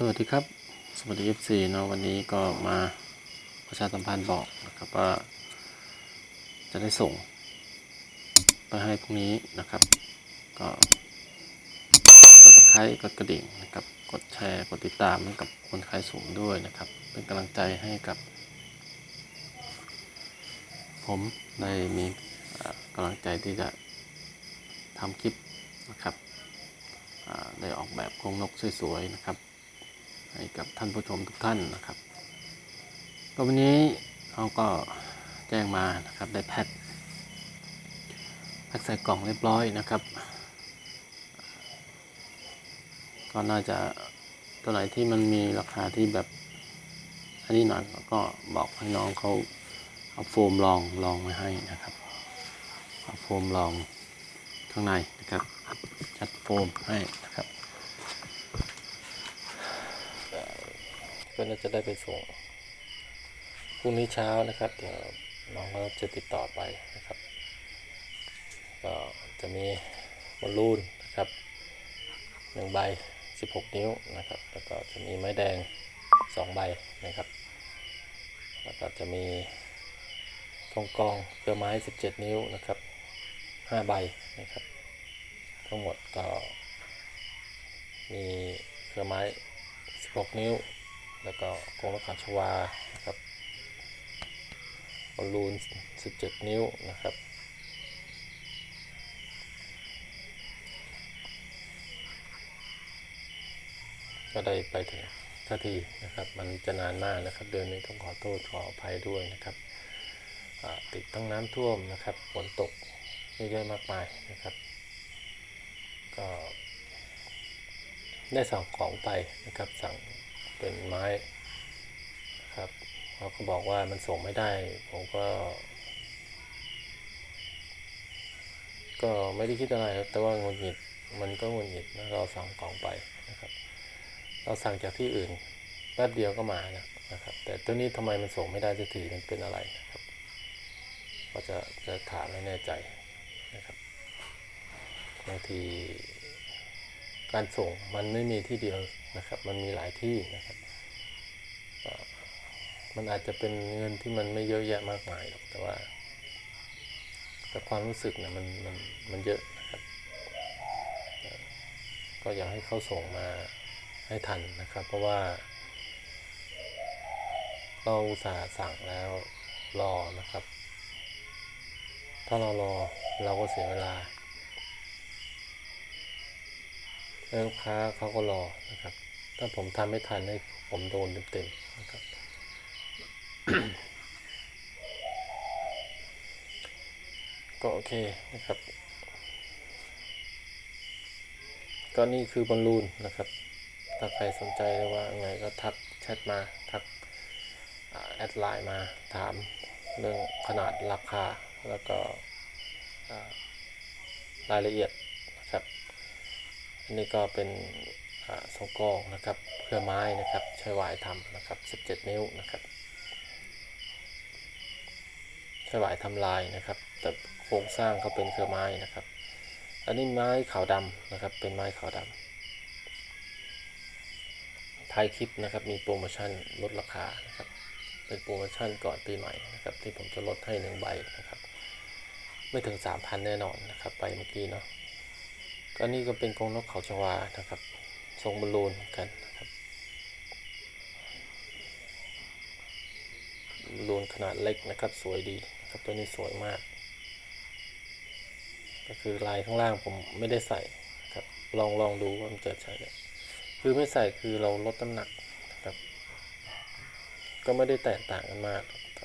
สวัสดีครับ สวัสดี FC เนาะวันนี้ก็มาประชาสัมพันธ์บอกนะครับว่า จะได้ส่ง ไปให้พรุ่งนี้นะครับ ก็กดไลค์กดกระดิ่งนะครับ กดแชร์กดติดตามให้กับคนขายสูงด้วยนะครับ เป็นกำลังใจให้กับ ผมได้มีกำลังใจที่จะทำคลิปนะครับได้ออกแบบโครงนกสวยๆนะครับ ให้กับท่านผู้ชมทุกท่านนะครับก็วันนี้เขาก็แจ้งมานะครับได้แพ็คแพ็คใส่กล่องเรียบร้อยนะครับ ก็น่าจะตัวไหนที่มันมีราคาที่แบบอันนี้หน่อยก็บอกให้น้องเขาเอาโฟมรองรองไว้ให้นะครับเอาโฟมรองข้างในนะครับจัดโฟมให้นะครับ ก็น่าจะได้ไปส่งพรุ่งนี้เช้านะครับเดี๋ยวน้องก็จะติดต่อไปนะครับ ก็จะมีบอลลูนนะครับหนึ่งใบ 16 นิ้วนะครับแล้วก็จะมีไม้แดง 2 ใบนะครับ แล้วก็จะมีกองกองเครือไม้ 17 นิ้วนะครับ 5 ใบนะครับ ทั้งหมดก็มีเครือไม้ 16 นิ้ว แล้วก็กรงละขาชวานะครับบอลลูน 17 นิ้วนะครับ ก็ได้ไปถึงสักทีนะครับ มันจะนานมากนะครับ เดือนนี้ต้องขอโทษขออภัยด้วยนะครับ ติดทั้งน้ำท่วมนะครับ ฝนตกเยอะๆมากมายนะครับ ก็ได้สั่งของไปนะครับสั่ง เป็นไม้ครับเขาก็บอกว่ามันส่งไม่ได้ ผมก็ ก็ไม่ได้คิดอะไรครับแต่ว่างุดหงิดมันก็งุดหงิดนะเราสั่งของไปนะครับ เราสั่งจากที่อื่นแป๊บเดียวก็มานะครับ แต่ตัวนี้ทำไมมันส่งไม่ได้สักทีมันเป็นอะไรนะครับ ก็จะจะถามให้แน่ใจนะครับบางที การส่งมันไม่มีที่เดียวนะครับ มันมีหลายที่นะครับ มันอาจจะเป็นเงินที่มันไม่เยอะแยะมากมายหรอกแต่ว่าแต่ความรู้สึกเนี่ยมันมันมันเยอะนะครับ ก็อยากให้เขาส่งมาให้ทันนะครับ เพราะว่า เราอุตส่าห์สั่งแล้วรอนะครับ ถ้าเรารอเราก็เสียเวลา แลูกค้าเขาก็รอนะครับ ถ้าผมทำไม่ทันให้ผมโดนเต็มๆนะครับก็โอเคนะครับ ก็นี่คือบอลลูนนะครับ ถ้าใครสนใจว่าไงก็ทักแชทมา ทักแอดไลน์มาถามเรื่องขนาดราคาแล้วก็รายละเอียดนะครับ นนี้ก็เป็นอ่าทรงกลองนะครับเครือไม้นะครับใช้หวายทำนะครับ 17 นิ้วนะครับใช้หวายทำลายนะครับ แต่โครงสร้างเขาเป็นเครือไม้นะครับ อันนี้ไม้ขาวดำนะครับ เป็นไม้ขาวดำท้ายคลิปนะครับมีโปรโมชั่นลดราคานะครับ เป็นโปรโมชั่นก่อนปีใหม่นะครับ ที่ผมจะลดให้หนึ่งใบนะครับ ไม่ถึง 3,000 แน่นอนนะครับ ไปเมื่อกี้เนาะ ก็นี่ก็เป็นกรงนกเขาชวานะครับ ทรงบอลลูนกันนะครับบอลลูนขนาดเล็กนะครับ สวยดีนะครับตัวนี้สวยมาก ก็คือลายข้างล่างผมไม่ได้ใส่ครับ ลองลองดูว่ามันจะใช่ไหมคือไม่ใส่คือเราลดน้ำหนักนะครับ ก็ไม่ได้แตกต่างกันมาก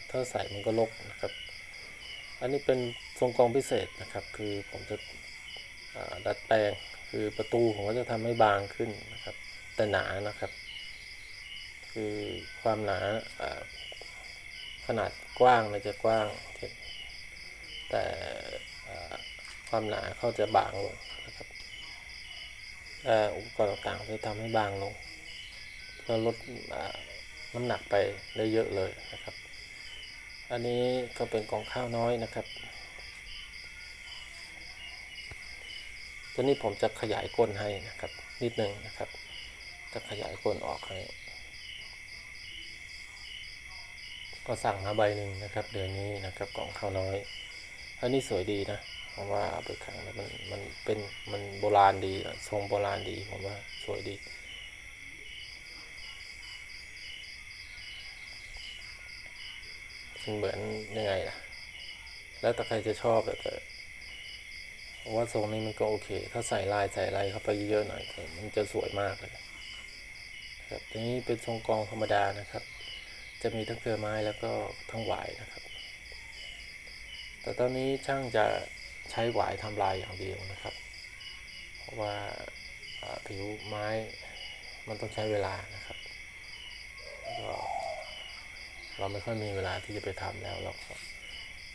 ถ้าใส่มันก็ลกนะครับ อันนี้เป็นทรงกองพิเศษนะครับ คือผมจะ ดัดแปลงคือประตูผมก็จะทำให้บางขึ้นนะครับ แต่หนานะครับ คือความหนาขนาดกว้างมันจะกว้าง แต่ความหนาเขาจะบางลงนะครับอุปกรณ์ต่างๆจะทำให้บางลงเพื่อลดน้ำหนักไปได้เยอะเลยนะครับ อันนี้ก็เป็นกองข้าวน้อยนะครับ ตัวนี้ผมจะขยายก้นให้นะครับ นิดนึงนะครับ จะขยายก้นออกให้ ก็สั่งมาใบหนึ่งนะครับ เดือนนี้นะครับกล่องข้าวน้อยอันนี้สวยดีนะเพราะว่าเอาไปขังแล้วมันมันเป็นมันโบราณดีทรงโบราณดีผมว่าสวยดีมันเหมือนยังไงล่ะ แล้วแต่ใครจะชอบแว่าทรงนี้มันก็โอเค ถ้าใส่ลายใส่อะไรเข้าไปเยอะๆหน่อยมันจะสวยมากเลยครับทีนี้เป็นทรงกองธรรมดานะครับ จะมีทั้งเครือไม้แล้วก็ทั้งหวายนะครับ แต่ตอนนี้ช่างจะใช้หวายทำลายอย่างเดียวนะครับ เพราะว่าผิวไม้มันต้องใช้เวลานะครับก็เราไม่ค่อยมีเวลาที่จะไปทำแล้วเราก็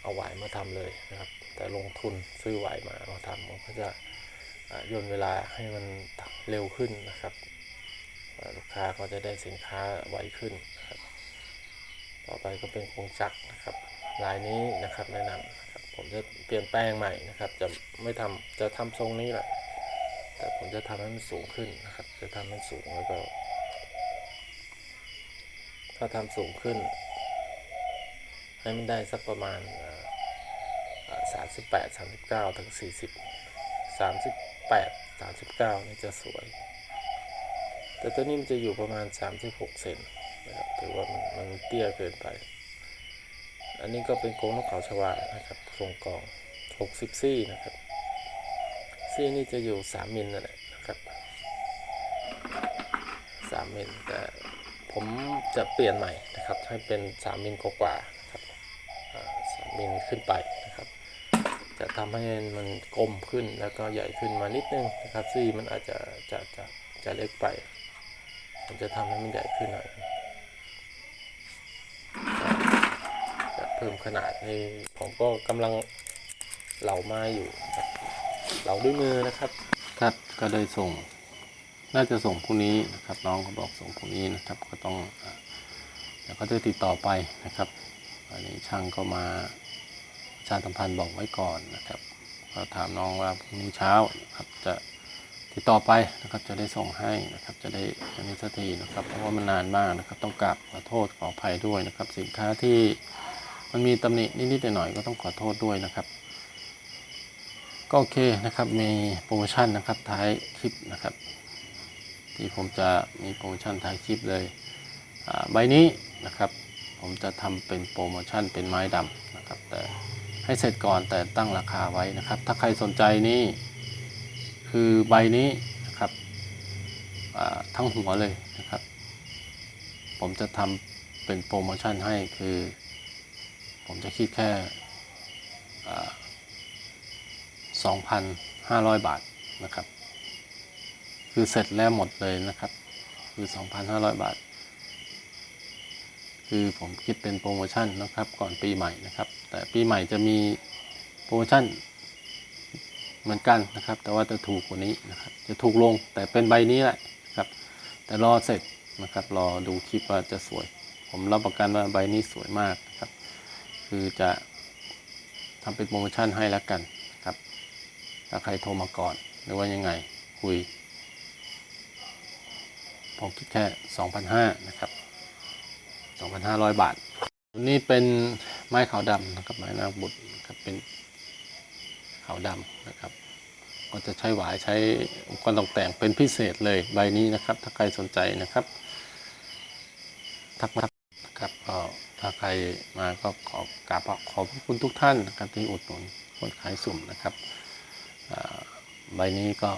เอาหวมาทำเลยนะครับ แต่ลงทุนซื้อไหวมามาทำมันก็จะย่นเวลาให้มันเร็วขึ้นนะครับ ลูกค้าก็จะได้สินค้าไวขึ้นครับ ต่อไปก็เป็นโครงจักรนะครับลายนี้นะครับแนะนำนะครับผมจะเปลี่ยนแปลงใหม่นะครับ จะไม่ทำจะทำทรงนี้แหละแต่ผมจะทำให้มันสูงขึ้นนะครับ จะทำให้มันสูงแล้วก็ถ้าทำสูงขึ้น ให้มันได้สักประมาณสามสิบแปดสามสิบเก้าถึงสี่สิบสามสิบแปดสามสิบเก้านี่จะสวย แต่ตัวนี้มันจะอยู่ประมาณสามสิบหกเซนนะครับถือว่ามันมันเตี้ยเกินไป อันนี้ก็เป็นโค้งนกเขาชวานะครับทรงกองหกสิบซี่นะครับ ซี่นี่จะอยู่สามมิลนั่นแหละนะครับสามมิลแต่ผมจะเปลี่ยนใหม่นะครับ ให้เป็นสามมิลกว่าๆนะครับอ่าสา มมิลขึ้นไปนะครับ จะทำให้มันกลมขึ้นแล้วก็ใหญ่ขึ้นมานิดนึงนะครับซี่มันอาจจะจะจะจะเล็กไปผมจะทำให้มันใหญ่ขึ้นหน่อยจะเพิ่มขนาดให้ผมก็กำลังเหลาไม้อยู่เหลาด้วยมือนะครับครับก็ได้ส่งน่าจะส่งพรุ่งนี้นะครับน้องเขาบอกส่งพรุ่งนี้นะครับ ก็ต้องอ่เดี๋ยวเขาจะติดต่อไปนะครับอันนี้ช่างก็มา ชาสัมพันธ์บอกไว้ก่อนนะครับก็ถามน้องว่าพรุ่งนี้เช้าครับจะติดต่อไปนะครับจะได้ส่งให้นะครับจะได้อันนี้สักทีนะครับเพราะว่ามันนานมากนะครับ ต้องกราบขอโทษขออภัยด้วยนะครับ สินค้าที่มันมีตำหนินิดๆหน่อยๆก็ต้องขอโทษด้วยนะครับ ก็โอเคนะครับมีโปรโมชั่นนะครับท้ายคลิปนะครับ ที่ผมจะมีโปรโมชั่นท้ายคลิปเลยใบนี้นะครับ ผมจะทำเป็นโปรโมชั่นเป็นไม้ดำนะครับ แต่ ให้เสร็จก่อนแต่ตั้งราคาไว้นะครับ ถ้าใครสนใจนี่คือใบนี้นะครับทั้งหัวเลยนะครับ ผมจะทำเป็นโปรโมชั่นให้คือ ผมจะคิดแค่อ่า2,500 บาทนะครับ คือเสร็จแล้วหมดเลยนะครับ คือ 2,500 บาท คือผมคิดเป็นโปรโมชั่นนะครับ ก่อนปีใหม่นะครับ แต่ปีใหม่จะมีโปรโมชั่นเหมือนกันนะครับ แต่ว่าจะถูกกว่านี้นะครับ จะถูกลงแต่เป็นใบนี้แหละนะครับ แต่รอเสร็จนะครับ รอดูคลิปว่าจะสวย ผมรับประกันว่าใบนี้สวยมากครับ คือจะทำเป็นโปรโมชั่นให้แล้วกันครับ ถ้าใครโทรมาก่อนหรือว่ายังไงคุยผมคิดแค่ 2,500 นะครับ 2,500 บาทนี่เป็นไม้ขาวดำนะครับไม้นาคบุตรนะครับเป็นขาวดำนะครับ ก็จะใช้หวายใช้อุปกรณ์ตกแต่งเป็นพิเศษเลยใบนี้นะครับ ถ้าใครสนใจนะครับ ทักมานะครับก็ถ้าใครมาก็ขอกราบขอบคุณทุกท่านนะครับที่อุดหนุนคนขายสุ่มนะครับใบนี้ก็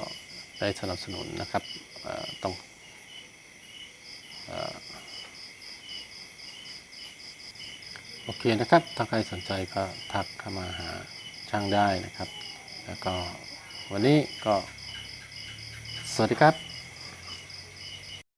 ได้สนับสนุนนะครับต้องอา โอเคนะครับ ถ้าใครสนใจก็ทักเข้ามาหาช่างได้นะครับ แล้วก็วันนี้ก็ สวัสดีครับ